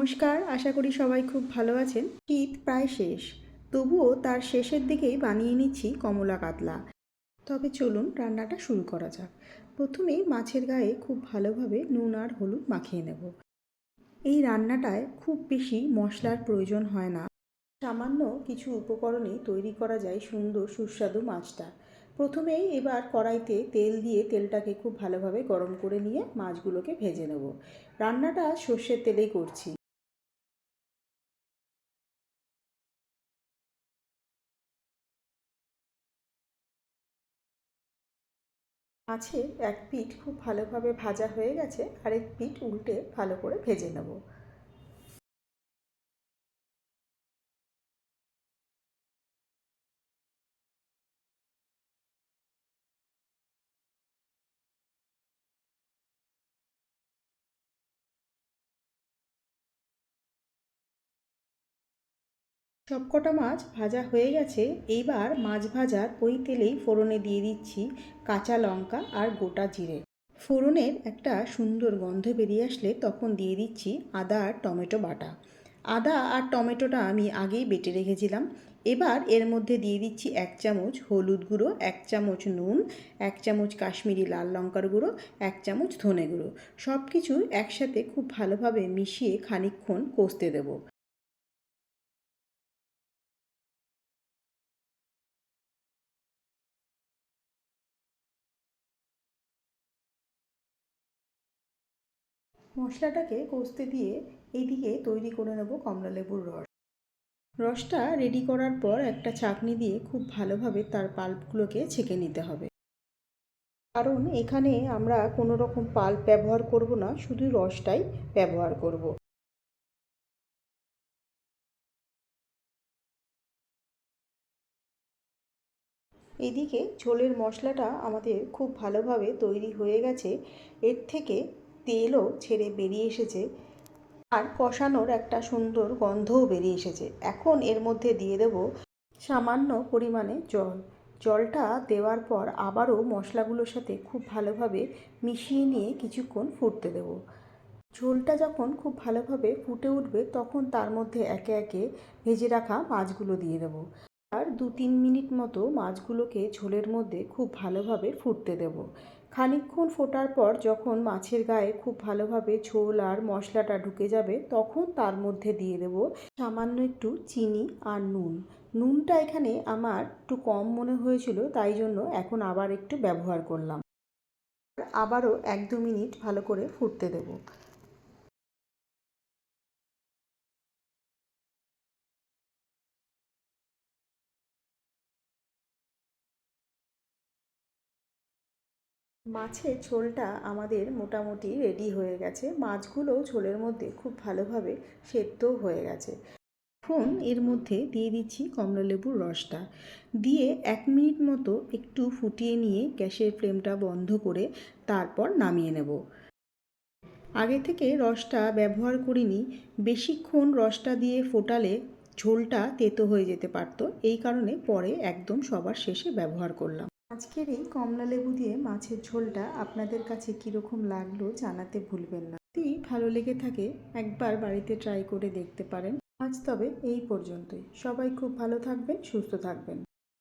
নমস্কার, আশা করি সবাই খুব ভালো আছেন। শীত প্রায় শেষ, তবুও তার শেষের দিকেই বানিয়ে নিচ্ছি কমলা কাতলা। তবে চলুন রান্নাটা শুরু করা যাক। প্রথমেই মাছের গায়ে খুব ভালোভাবে নুন আর হলুদ মাখিয়ে নেব। এই রান্নাটায় খুব বেশি মশলার প্রয়োজন হয় না। সামান্য কিছু উপকরণে তৈরি করা যায় সুন্দর সুস্বাদু মাছটা। প্রথমেই এবার কড়াইতে তেল দিয়ে তেলটাকে খুব ভালোভাবে গরম করে নিয়ে মাছগুলোকে ভেজে নেব। রান্নাটা সর্ষের তেলেই করছি। মাছের এক পিঠ খুব ভালোভাবে ভাজা হয়ে গেছে, আরেক পিঠ উল্টে ভালো করে ভেজে নেব। সবকটা মাছ ভাজা হয়ে গেছে, এইবার মাছ ভাজার ওই তেলেই ফোড়নে দিয়ে দিচ্ছি কাঁচা লঙ্কা আর গোটা জিরে। ফোড়নের একটা সুন্দর গন্ধ বেরিয়ে আসলে তখন দিয়ে দিচ্ছি আদা আর টমেটো বাটা। আদা আর টমেটোটা আমি আগেই বেটে রেখেছিলাম। এবার এর মধ্যে দিয়ে দিচ্ছি এক চামচ হলুদ গুঁড়ো, এক চামচ নুন, এক চামচ কাশ্মীরি লাল লঙ্কার গুঁড়ো, এক চামচ ধনে গুঁড়ো। সব কিছু একসাথে খুব ভালোভাবে মিশিয়ে খানিকক্ষণ কষতে দেবো। মশলাটাকে কষতে দিয়ে এইদিকে তৈরি করে নেব কমলা লেবুর রস। রসটা রেডি করার পর একটা চাকনি দিয়ে খুব ভালোভাবে তার পাল্পগুলোকে ছেঁকে নিতে হবে। কারণ এখানে আমরা কোনো রকম পাল্প ব্যবহার করব না, শুধু রসটাই ব্যবহার করব। এদিকে ঝোলের মশলাটা আমাদের খুব ভালোভাবে তৈরি হয়ে গেছে। এর থেকে তেলও ছেড়ে বেরিয়ে এসেছে আর কষানোর একটা সুন্দর গন্ধও বেরিয়ে এসেছে। এখন এর মধ্যে দিয়ে দেব সামান্য পরিমাণে জল। জলটা দেওয়ার পর আবারও মশলাগুলোর সাথে খুব ভালোভাবে মিশিয়ে নিয়ে কিছুক্ষণ ফুটতে দেব। ঝোলটা যখন খুব ভালোভাবে ফুটে উঠবে, তখন তার মধ্যে একে একে ভেজে রাখা মাছগুলো দিয়ে দেব। আর দু তিন মিনিট মতো মাছগুলোকে ঝোলের মধ্যে খুব ভালোভাবে ফুটতে দেব। খানিকক্ষণ ফোটার পর যখন মাছের গায়ে খুব ভালোভাবে ঝোল আর মশলাটা ঢুকে যাবে, তখন তার মধ্যে দিয়ে দেব সামান্য একটু চিনি আর নুন। নুনটা এখানে আমার একটু কম মনে হয়েছিল, তাই জন্য এখন আবার একটু ব্যবহার করলাম। আবারও এক দু মিনিট ভালো করে ফুটতে দেবো। মাছের ঝোলটা আমাদের মোটামুটি রেডি হয়ে গেছে। মাছগুলো ঝোলের মধ্যে খুব ভালোভাবে সেদ্ধ হয়ে গেছে। এখন এর মধ্যে দিয়ে দিচ্ছি কমলালেবুর রসটা। দিয়ে এক মিনিট মতো একটু ফুটিয়ে নিয়ে গ্যাসের ফ্লেমটা বন্ধ করে তারপর নামিয়ে নেব। আগে থেকে রসটা ব্যবহার করিনি। বেশিক্ষণ রসটা দিয়ে ফোটালে ঝোলটা তেতো হয়ে যেতে পারতো। এই কারণে পরে একদম সবার শেষে ব্যবহার করলাম। আজকের এই কমলা লেবু দিয়ে মাছের ঝোলটা আপনাদের কাছে কীরকম লাগল জানাতে ভুলবেন না। যদি ভালো লেগে থাকে, একবার বাড়িতে ট্রাই করে দেখতে পারেন। আজ তবে এই পর্যন্তই। সবাই খুব ভালো থাকবেন, সুস্থ থাকবেন।